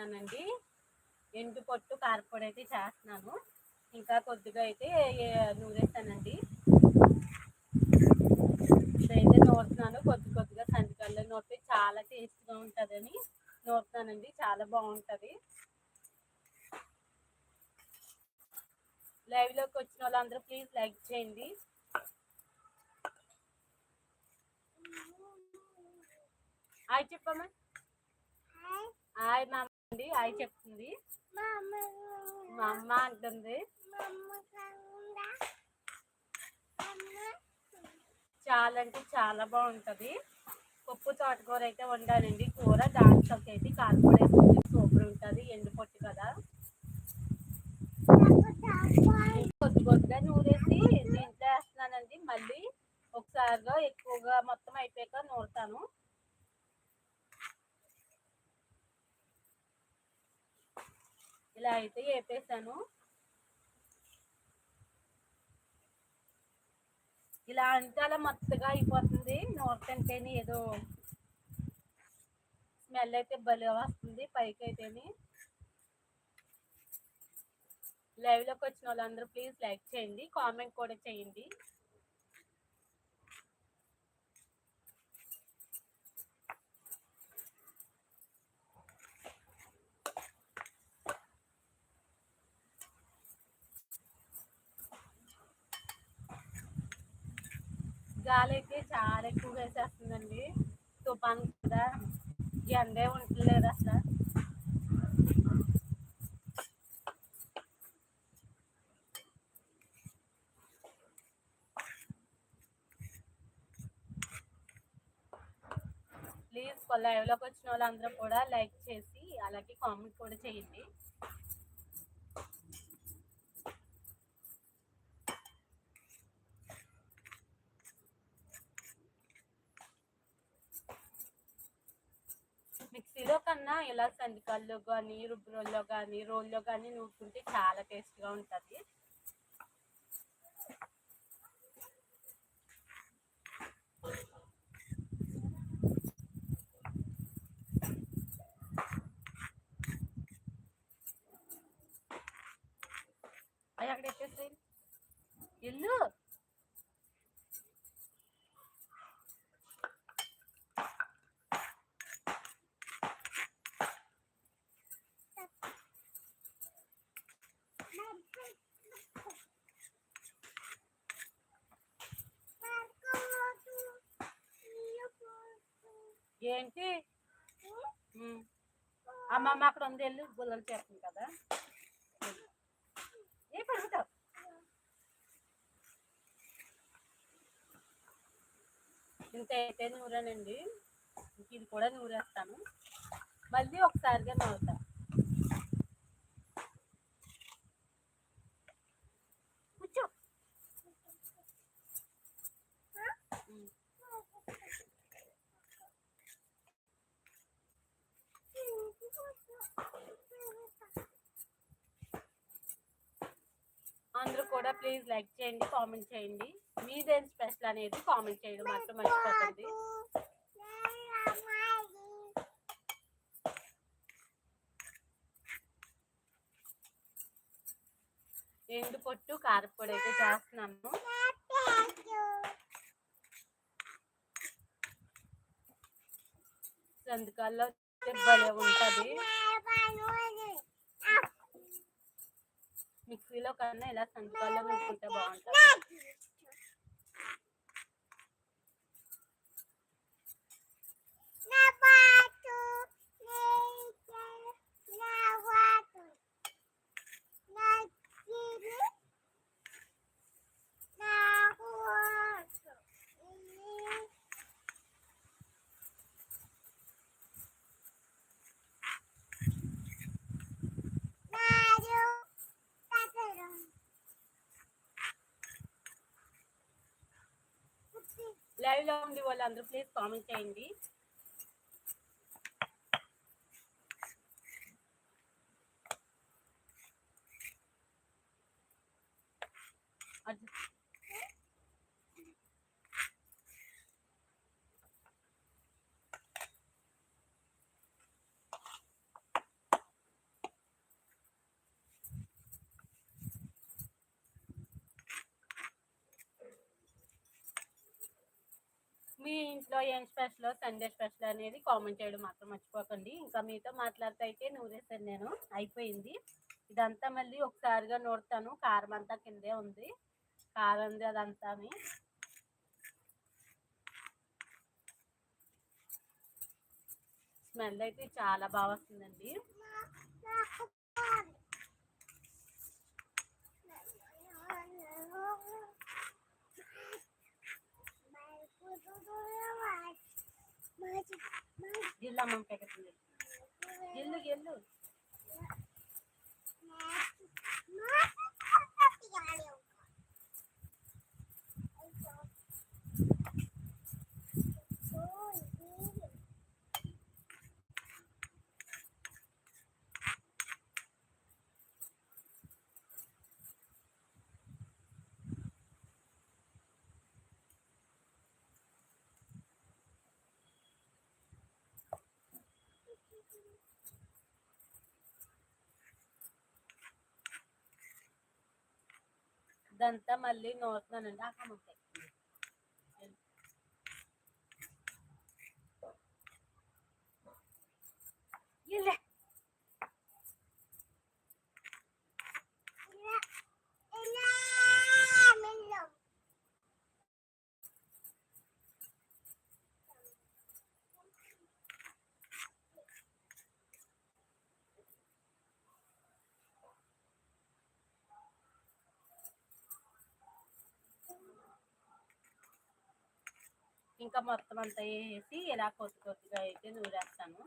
చేస్తున్నానండి. ఎండు పొట్టు కారపొడి అయితే చేస్తున్నాను. ఇంకా కొద్దిగా అయితే నూరేస్తానండి. ఇదైతే నూరుతున్నాను. కొద్ది కొద్దిగా సంచికల్లో నూరితే చాలా టేస్ట్గా ఉంటుందని నూరుతున్నానండి చాలా బాగుంటుంది. లైవ్లోకి వచ్చిన వాళ్ళందరూ ప్లీజ్ లైక్ చేయండి. హాయ్ చెప్పమ్మా. హాయ్. మా హాయ్ చెప్తుంది. మా అమ్మ అంటుంది. చాలా అంటే చాలా బాగుంటుంది. పప్పు తోటకూర అయితే వండానండి. కూర దాంట్లోకి అయితే కారపొడి వేసుకుంటే సూపర్ ఉంటుంది. ఎండు పొట్టు కదా. కొద్ది కొద్దిగా నూరేసి దీంట్లో వేస్తున్నానండి మళ్ళీ ఒకసారిగా ఎక్కువగా మొత్తం అయిపోయాక నూరుతాను ఇలా అయితే వేపేసాను ఇలా అంటే అలా మొత్తగా అయిపోతుంది. నూరుతుంటేనే ఏదో స్మెల్ అయితే భలే వస్తుంది పైకి అయితేనే లైవ్లోకి వచ్చిన వాళ్ళందరూ ప్లీజ్ లైక్ చేయండి. కామెంట్ కూడా చేయండి. గాలి అయితే చాలా ఎక్కువ వేసేస్తుందండి. తుఫాన్ కదా. ఎండే ఉండలేదు అసలు. ప్లీజ్ లైవ్లోకి వచ్చిన వాళ్ళందరూ కూడా లైక్ చేసి అలాగే కామెంట్ కూడా చేయండి. మిక్సీలో కన్నా ఇలా సందికాల్లో కానీ రుబ్బురోల్లో కానీ రోల్లో కానీ నూరుకుంటే చాలా టేస్ట్గా ఉంటుంది. ఏంటి? అమ్మమ్మ అక్కడ ఉంది వెళ్ళి గుల్లలు చేస్తుంది కదా. ఏ పడుగుతావు ఇంత అయితే నూరానండి. ఇంక ఇది కూడా నూరేస్తాను. మళ్ళీ ఒకసారిగా నూరుతా. కూడా ప్లీజ్ లైక్ చేయండి కామెంట్ చేయండి. మీదేం స్పెషల్ అనేది కామెంట్ చేయడం మాత్రం మర్చిపోతుంది ఎండు పొట్టు కారపొడి అయితే చేస్తున్నాను. సందుకాల్లో భలే ఉంటుంది. మిక్సీలో కన్నా ఇలా సంతకాల్లో నూరుకుంటే బాగుంటుంది లైవ్లో ఉండి వాళ్ళందరూ ప్లీజ్ కామెంట్ చేయండి. అది ఇంట్లో ఏం స్పెషల్? సండే స్పెషల్ అనేది కామెంట్ చేయడం మాత్రం మర్చిపోకండి. ఇంకా మీతో మాట్లాడితే అయితే నూరేసాను నేను. అయిపోయింది. ఇదంతా మళ్ళీ ఒకసారిగా నూరుతాను. కారం అంతా కిందే ఉంది. కారం ఉంది అదంతా స్మెల్ అయితే చాలా బాగా వస్తుందండి. జిల్లా అమ్మ ఇదంతా మళ్ళీ నూరుతున్నానండి ఆ కమ్మకాయ ఇల్లే ఇంకా మొత్తం అంతా వేసి ఇలా కొద్ది కొద్దిగా అయితే నూరేస్తాను.